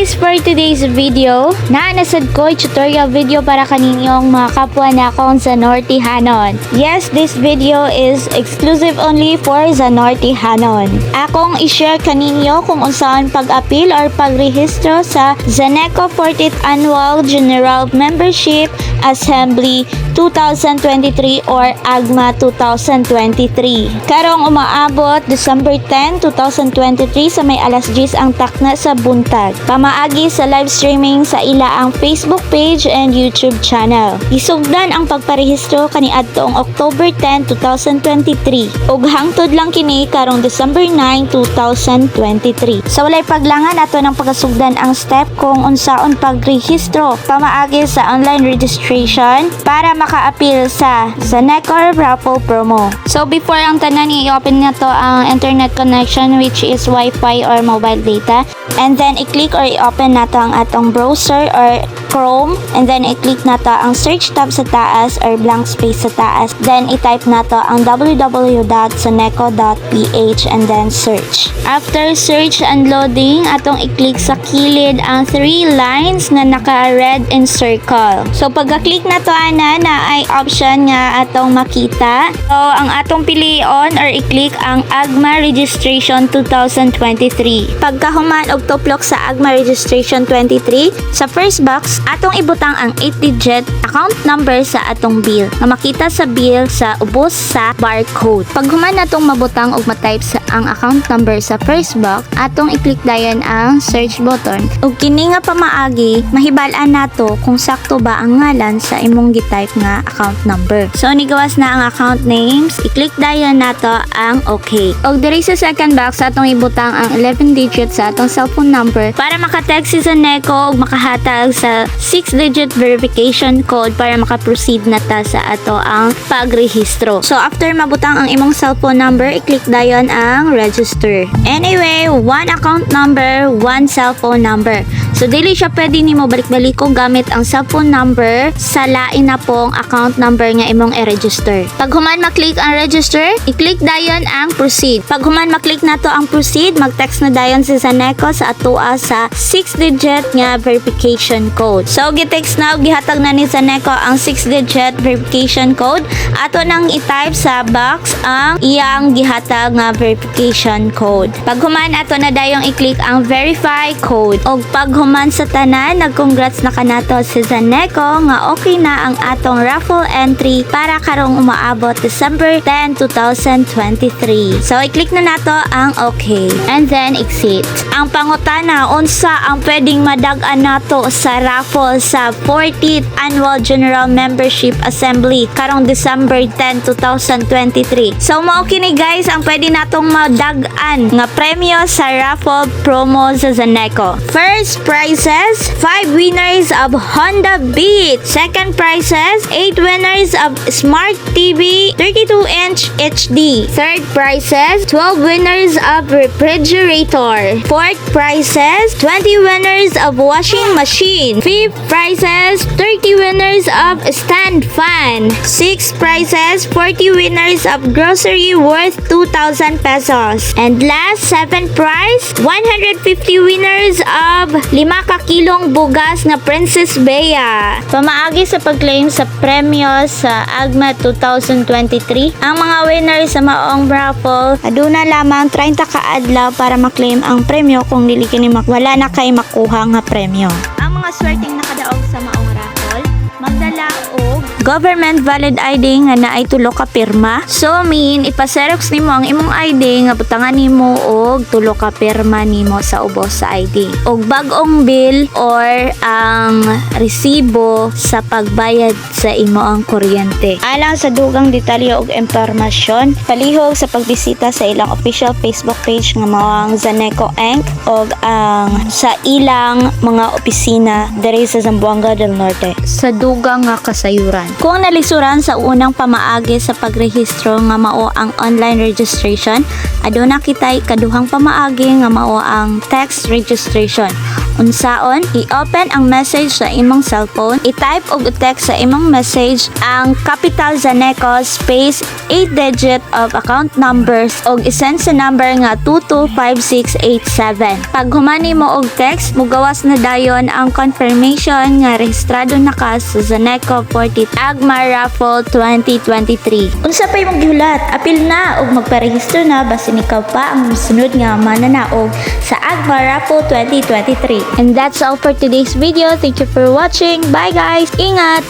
guys, for today's video, naanasad ko tutorial video para kaninyong mga kapwa na akong Zanortihanon. Yes, this video is exclusive only for Zanortihanon. Akong i-share kaninyo kung unsaan pag-appeal or pagrehistro sa Zaneco 40th Annual General Membership Assembly 2023 or AGMA 2023. Karong umaabot December 10, 2023 sa may alas 10 ang takna sa buntag. Pamaagi sa live streaming sa ila ang Facebook page and YouTube channel. Isugdan ang pagparehistro kani adtong October 10, 2023 ug hangtod lang kini karong December 9, 2023. Sa walay paglangan ato ng pagasugdan ang step kung unsaon pagrehistro pamaagi sa online registration para maka-appeal sa Zanecor Raffle Promo. So before ang tanan i-open na to ang internet connection which is Wi-Fi or mobile data and then i-click or i-open na to ang atong browser or Chrome and then i-click na to ang search tab sa taas or blank space sa taas then i-type na to ang www.saneco.ph and then search. After search and loading, atong i-click sa kilid ang three lines na naka-red in circle. So pagka-click na to ana na ay option nga atong makita. So ang atong pilion or i-click ang AGMA Registration 2023. Pagkahuman og sa AGMA Registration 23, sa first box atong ibutang ang 8-digit account number sa atong bill nga makita sa bill sa ubos sa barcode. Pag human natong mabutang og matype sa ang account number sa first box, atong i-click dayon ang search button. Ug kini nga pamaagi, mahibal-an nato kung sakto ba ang ngalan sa imong gitype nga account number. So nigawas na ang account names, i-click dayon nato ang okay. Og diri sa second box atong ibutang ang 11 digits sa atong cellphone number para maka-text si Zaneco ug makahatag sa 6-digit verification code para maka-proceed na ta sa ato ang pagrehistro. So after mabutang ang imong cellphone number, i-click dayon ang register. Anyway, one account number, one cellphone number. So dili siya pwede nimo balik-balik ko gamit ang cellphone number sa lain na pong account number nga imong i-register. Pag human maklik ang register, i-click dayon ang proceed. Pag human maklik na to ang proceed, mag-text na dayon si Zaneco sa atua sa 6-digit nga verification code. So gi-text na gihatag na ni Zaneco ang 6-digit verification code. Ato nang i-type sa box ang iyang gihatag nga verification code. Pag human ato na dayong i-click ang verify code. Og pag human sa tanan, nag-congrats na kanato si Zaneco nga okay na ang atong raffle entry para karong umaabot December 10, 2023. So i-click na nato ang okay and then exit. Ang pangutana unsa ang pwedeng madag-an nato sa raffle sa 40th Annual General Membership Assembly karong December 10, 2023. So mao kini guys ang pwede natong madag-an nga premyo sa raffle promo sa Zaneco. First prizes, 5 winners of Honda Beat. Second prizes, 8 winners of Smart TV 32-inch HD. Third prizes, 12 winners of refrigerator. Fourth prizes, 20 winners of washing machine. Fifth prizes, 30 winners of stand fan. Sixth prizes, 40 winners of grocery worth 2,000 pesos. And last, seventh prize, 150 winners of 5 ka kilong bugas na Princess Bea. Pamaagi sa pag-claim sa premyo sa AGMA 2023, ang mga winners sa maong raffle, aduna lamang 30 ka adlaw para maklaim ang premyo kung dili kini mak- wala na kay makuha nga premyo. Ang mga swerteng nakadaog sa maong raffle, magdala og government valid ID nga naay tulo ka pirma. So mean ipaserox nimo ang imong ID nga butangan nimo og tulo ka pirma nimo sa ubos sa ID. Og bag-ong bill or ang resibo sa pagbayad sa imo ang kuryente. Alang sa dugang detalye og impormasyon, palihog sa pagbisita sa ilang official Facebook page nga mao ang Zaneco Inc. og ang sa ilang mga opisina diri sa Zamboanga del Norte sa dugang nga kasayuran. Kung nalisuran sa unang pamaagi sa pagrehistro nga mao ang online registration, aduna kitay kaduhang pamaagi nga mao ang text registration. Unsaon, i-open ang message sa imong cellphone, i-type og text sa imong message ang capital Zaneco space 8 digit of account numbers og isend sa number nga 225687. Pag humani mo og text, mugawas na dayon ang confirmation nga rehistrado na ka sa Zaneco 40 Agma Raffle 2023. Unsa pay mong gihulat? Apil na og magparehistro na basin ikaw pa ang sunod nga mananaog sa Agma Raffle 2023. And that's all for today's video. Thank you for watching. Bye guys. Ingat.